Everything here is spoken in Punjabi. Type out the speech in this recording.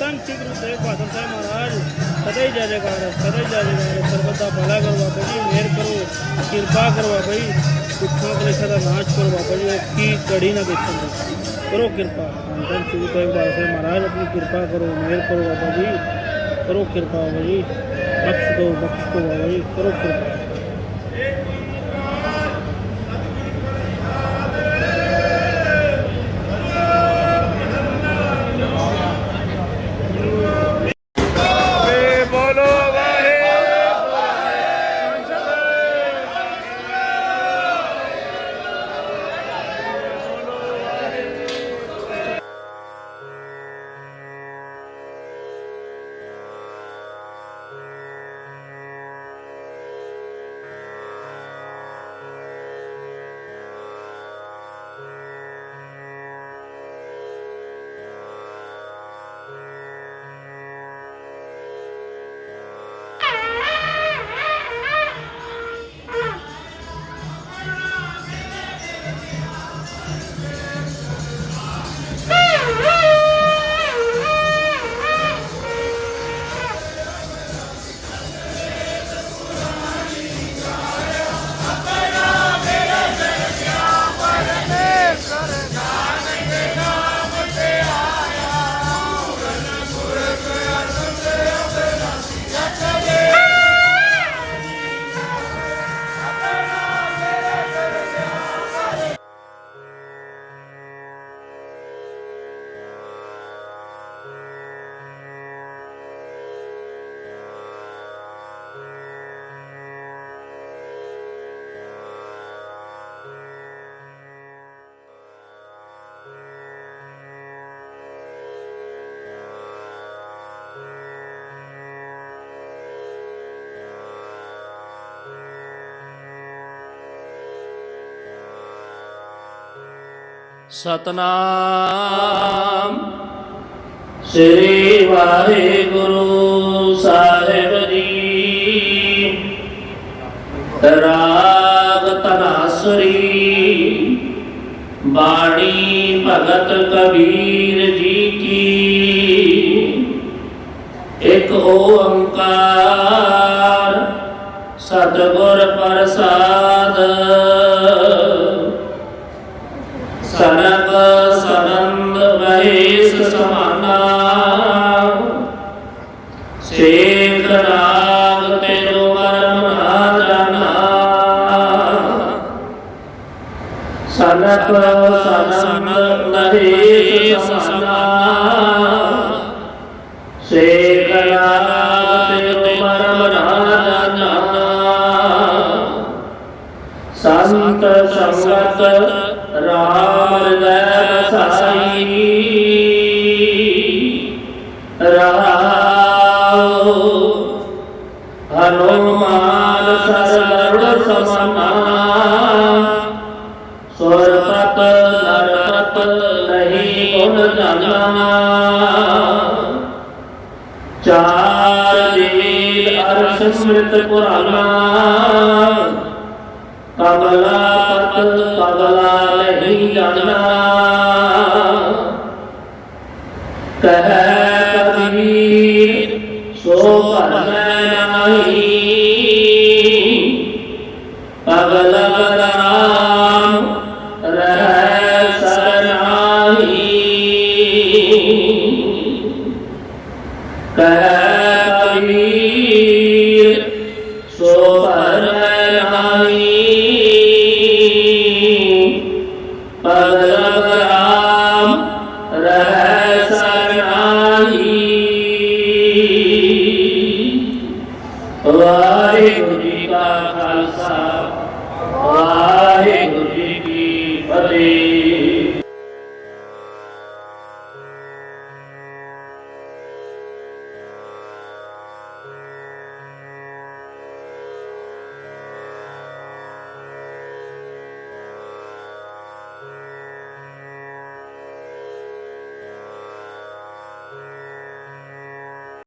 ਧੰਨ ਧੰਨ ਸ੍ਰੀ ਗੁਰੂ ਤੇਗ ਬਹਾਦਰ ਸਾਹਿਬ ਮਹਾਰਾਜ ਸਦਾ ਹੀ ਜੈ ਜੈਕਾਰ ਸਦਾ ਹੀ ਜੈ ਜੈਕਾਰ, ਸਰਬਤ ਦਾ ਭਲਾ ਕਰੋ ਬਾਬਾ ਜੀ, ਮਿਹਰ ਕਰੋ, ਕਿਰਪਾ ਕਰੋ ਬਾਬਾ ਜੀ, ਦੁੱਖਾਂ ਕਲੇਸ਼ਾਂ ਦਾ ਨਾਸ਼ ਕਰੋ ਬਾਬਾ ਜੀ ਕੀ ਕੜੀ ਨਾ ਦੇਖਣ ਦੀ। ਕਰੋ ਕਿਰਪਾ। ਧੰਨ ਸ੍ਰੀ ਗੁਰੂ ਤੇਗ ਬਹਾਦਰ ਸਾਹਿਬ ਮਹਾਰਾਜ, ਆਪਣੀ ਕਿਰਪਾ ਕਰੋ, ਮਿਹਰ ਕਰੋ ਬਾਬਾ ਜੀ। ਕਰੋ ਕਿਰਪਾ ਬਾਬਾ ਜੀ। ਬਖਸ਼ ਦਿਓ ਬਖਸ਼ ਦਿਓ ਬਾਬਾ ਜੀ। ਕਰੋ ਕਿਰਪਾ। ਸਤਨਾਮ। ਸ੍ਰੀ ਵਾਹਿਗੁਰੂ ਸਾਹਿਬ ਜੀ। ਰਾਗ ਤਨਾਸਰੀ। ਬਾਣੀ ਭਗਤ ਕਬੀਰ ਜੀ ਕੀ। ਇੱਕ ਓੰਕਾਰ ਸਤਿਗੁਰ ਪ੍ਰਸਾਦ। ਸਰਬ ਸਰੰਦ ਮਹੇਸ਼ ਸਮਾਨਾ। ਸੇਖ ਰਾਗ ਤੇਰੋ ਮਰਮ ਨਾ ਜਾਣਾ। ਸਰਬ ਸਰੰਦ ਮਹੇਸ਼ ਸਮਾਨਾ। ਸੇਖ ਰਾਗ ਤੇਰੋ ਮਰਮ ਨਾ ਜਾਣਾ। ਸੰਤ ਸੰਗਤ ਬਸਾਈ ਰਾਉ ਹਨੂਮਾਨ ਸਰਵਰ ਸਮਨਾ। ਸੁਰਪਤ ਨਰਪਤ ਨਹੀਂ ਗੁਣ ਜਾਣਾ ਚਾਰ ਵੇਦ ਅਰਸ਼ ਸਮ੍ਰਿਤ ਪੁਰਾਣਾ ਕਬਲਾ ਪਤ ਕਬਲਾ ਨਹੀਂ ਜਾਣਾ ਕਹਿ ਕਬੀਰ ਸੋ ਭਰਮੈ ਨਹੀਂ ਪਗਲ ਰਾਮ ਰਹਿ ਸਰਨਾਹੀ ਕਹਿ ਕਬੀਰ ਸੋ ਭਰਮੈ